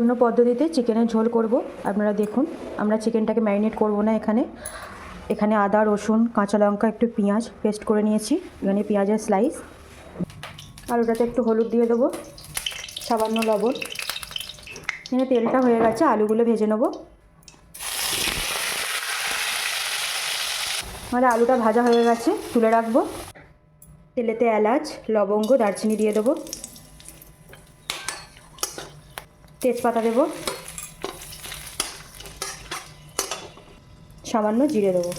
অন্য পদ্ধতিতে চিকেনের ঝোল করব। আপনারা দেখুন, আমরা চিকেনটাকে ম্যারিনেট করব না এখানে। এখানে আদা, রসুন, কাঁচা লঙ্কা, একটু পেঁয়াজ পেস্ট করে নিয়েছি। এখানে পেঁয়াজের স্লাইস আর ওটাতে একটু হলুদ দিয়ে দেবো। সামান্য লবণ। এখানে তেলটা হয়ে গেছে, আলুগুলো ভেজে নেব। আমাদের আলুটা ভাজা হয়ে গেছে, তুলে রাখব। তেলেতে এলাচ, লবঙ্গ, দারচিনি দিয়ে দেবো। তেজপাতা দেবো। সামান্য জিরে দেবো।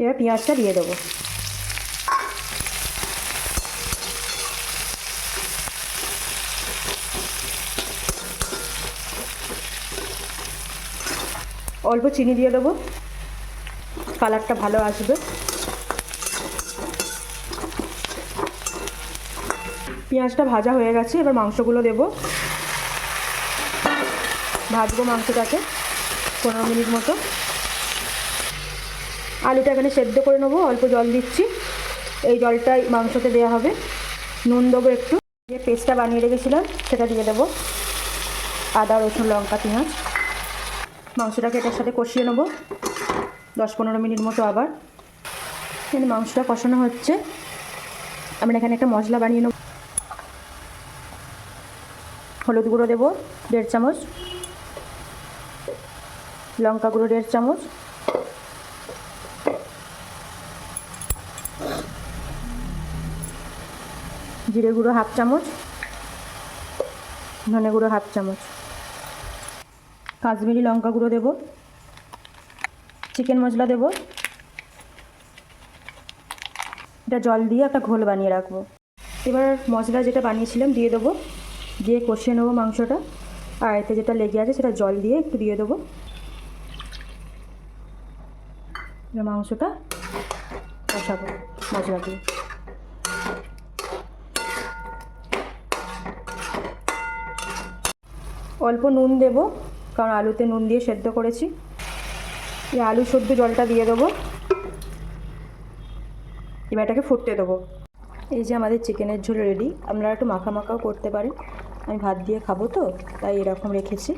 এবার পেঁয়াজটা দিয়ে দেবো। অল্প চিনি দিয়ে দেবো। কালারটা ভালো আসবে। পেঁয়াজটা ভাজা হয়ে গেছে, এবার মাংসগুলো দেবো। ভাজবো মাংসটাকে পনেরো মিনিট মতো। আলুটা এখানে সেদ্ধ করে নেব, অল্প জল দিচ্ছি। এই জলটাই মাংসতে দেওয়া হবে। নুন দেবো একটু। যে পেস্টটা বানিয়ে রেখেছিলাম, সেটা দিয়ে দেবো। আদা, রসুন, লঙ্কা, পেঁয়াজ। মাংসটাকে এটার সাথে কষিয়ে নেব। দশ পনেরো মিনিট মতো আবার। এখানে মাংসটা কষানো হচ্ছে। আমরা এখানে একটা মশলা বানিয়ে নেব। হলুদ গুঁড়ো দেবো, দেড় চামচ। লঙ্কা গুঁড়ো দেড় চামচ। জিরে গুঁড়ো হাফ চামচ। ধনে গুঁড়ো হাফ চামচ। কাশ্মীরি লঙ্কা গুঁড়ো দেবো। চিকেন মশলা দেবো। এটা জল দিয়ে একটা ঘোল বানিয়ে রাখব। এবার মশলা যেটা বানিয়েছিলাম দিয়ে দেবো। দিয়ে কষিয়ে নেব মাংসটা। আর এতে যেটা লেগে আছে সেটা জল দিয়ে একটু দিয়ে দেবো। মাংসটা কষাবো মশলা দিয়ে অল্প নুন দেবো, কারণ আলুতে নুন দিয়ে সেদ্ধ করেছি। এই আলু সদ্য জলটা দিয়ে দেবো। এবার এটাকে ফুটতে দেবো। এই যে আমাদের চিকেনের ঝোল রেডি, আপনারা একটু মাখা মাখাও করতে পারেন। আমি ভাত দিয়ে খাব তো তাই এরকম রেখেছি।